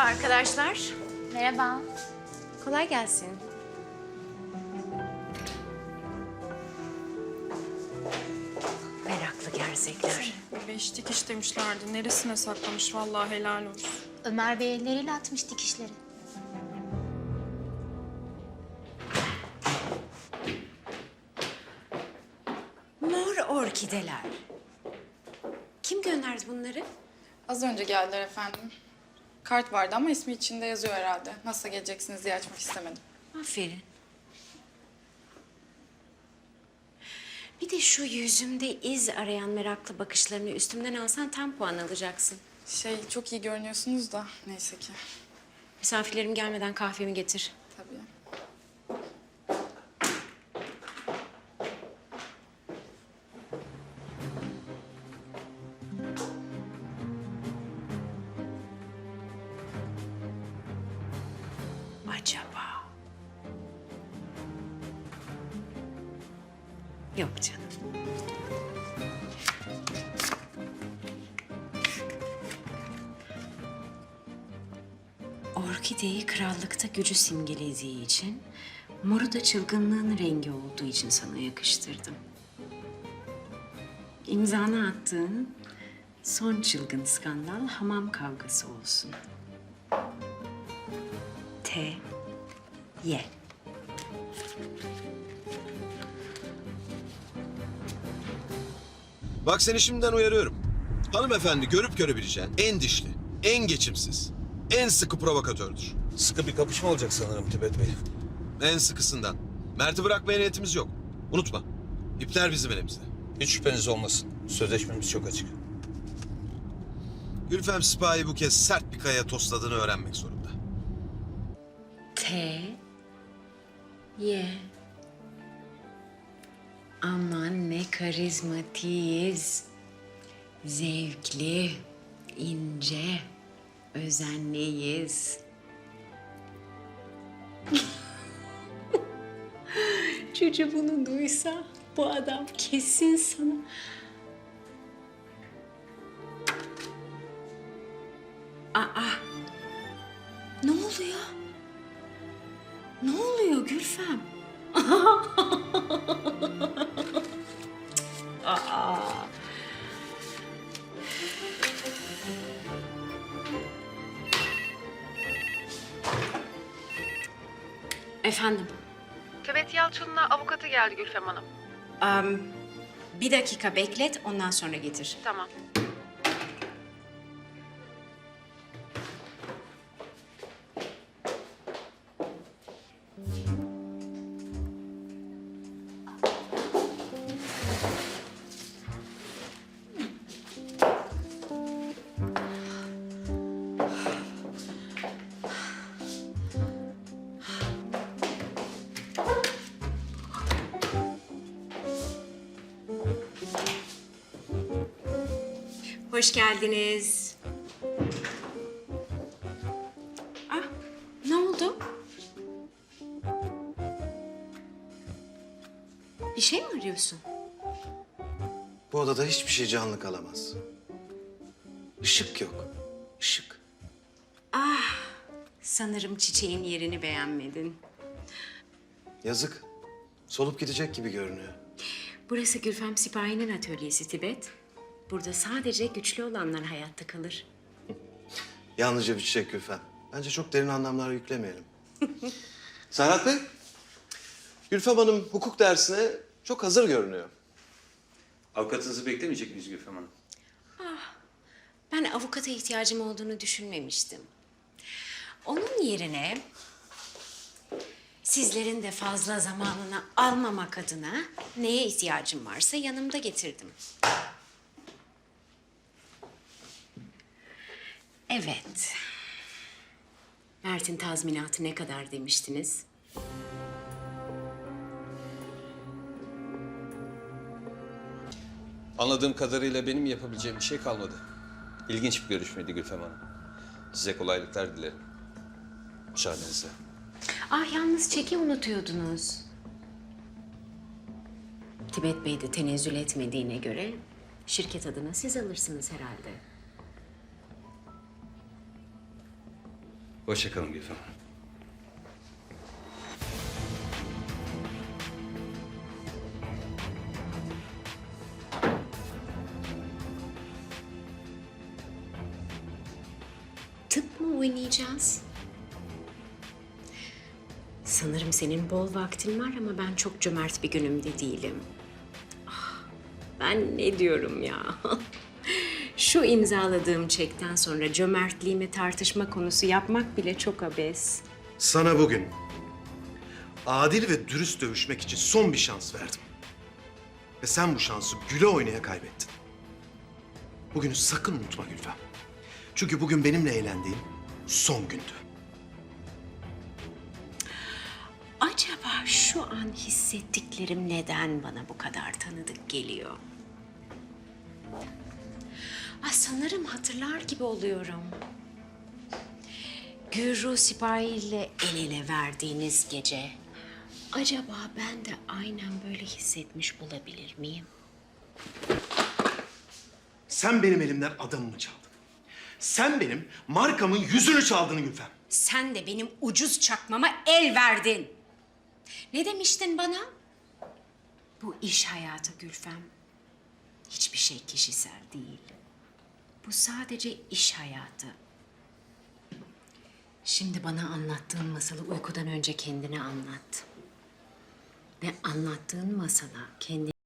Merhaba arkadaşlar. Merhaba. Kolay gelsin. Meraklı gerçekler. Beş dikiş demişlerdi. Neresine saklamış vallahi helal olsun. Ömer Bey elleriyle atmış dikişleri. Mor orkideler. Kim gönderdi bunları? Az önce geldiler efendim. Kart vardı ama ismi içinde yazıyor herhalde. Nasıl geleceksiniz diye açmak istemedim. Aferin. Bir de şu yüzümde iz arayan meraklı bakışlarını üstümden alsan tam puan alacaksın. Şey çok iyi görünüyorsunuz da neyse ki. Misafirlerim gelmeden kahvemi getir. Tabii. Yok canım. Orkideyi krallıkta gücü simgelediği için, moru da çılgınlığın rengi olduğu için sana yakıştırdım. İmzanı attığın son çılgın skandal hamam kavgası olsun. T. Y. Bak seni şimdiden uyarıyorum. Hanımefendi görüp görebileceğin en dişli, en geçimsiz, en sıkı provokatördür. Sıkı bir kapışma olacak sanırım Tibet Bey. En sıkısından. Mert'i bırakmaya niyetimiz yok. Unutma. İpler bizim elimizde. Hiç şüpheniz olmasın. Sözleşmemiz çok açık. Gülfem Sipahi bu kez sert bir kaya tosladığını öğrenmek zorunda. T. Y. Aman ne karizmatiyiz. Zevkli, ince, özenliyiz. Çocuğu bunu duysa bu adam kesin sana... Aa, ne oluyor? Ne oluyor Gülfem? Efendim? Tibet Yalçın'la avukatı geldi Gülfem Hanım. Am, bir dakika beklet, ondan sonra getir. Tamam. Hoş geldiniz. Ah, ne oldu? Bir şey mi arıyorsun? Bu odada hiçbir şey canlı kalamaz. Işık yok. Işık. Sanırım çiçeğin yerini beğenmedin. Yazık. Solup gidecek gibi görünüyor. Burası Gülfem Sipahi'nin atölyesi Tibet. Burada sadece güçlü olanlar hayatta kalır. Yalnızca bir çiçek Gülfem. Bence çok derin anlamlar yüklemeyelim. Serhat Bey, Gülfem Hanım hukuk dersine çok hazır görünüyor. Avukatınızı beklemeyecek miyiz Gülfem Hanım? Ben avukata ihtiyacım olduğunu düşünmemiştim. Onun yerine sizlerin de fazla zamanını almamak adına neye ihtiyacım varsa yanımda getirdim. Evet. Mert'in tazminatı ne kadar demiştiniz? Anladığım kadarıyla benim yapabileceğim bir şey kalmadı. İlginç bir görüşmeydi Gülfem Hanım. Size kolaylıklar dilerim. Müsaadenizle. Ah yalnız çeki unutuyordunuz. Tibet Bey de tenezzül etmediğine göre şirket adına siz alırsınız herhalde. Hoşça kalın Gülfem Hanım. Tıp mı oynayacağız? Sanırım senin bol vaktin var ama ben çok cömert bir günümde değilim. Ah, ben ne diyorum ya? Şu imzaladığım çekten sonra cömertliğime tartışma konusu yapmak bile çok abes. Sana bugün adil ve dürüst dövüşmek için son bir şans verdim. Ve sen bu şansı güle oynaya kaybettin. Bugünü sakın unutma Gülfem. Çünkü bugün benimle eğlendiğin son gündü. Acaba şu an hissettiklerim neden bana bu kadar tanıdık geliyor? Ah, sanırım hatırlar gibi oluyorum. Gürru sipahiyle el ele verdiğiniz gece. Acaba ben de aynen böyle hissetmiş olabilir miyim? Sen benim elimden adamımı çaldın. Sen benim markamın yüzünü çaldın Gülfem. Sen de benim ucuz çakmama el verdin. Ne demiştin bana? Bu iş hayatı Gülfem. Hiçbir şey kişisel değil. Bu sadece iş hayatı. Şimdi bana anlattığın masalı uykudan önce kendine anlat. Ve anlattığın masala kendini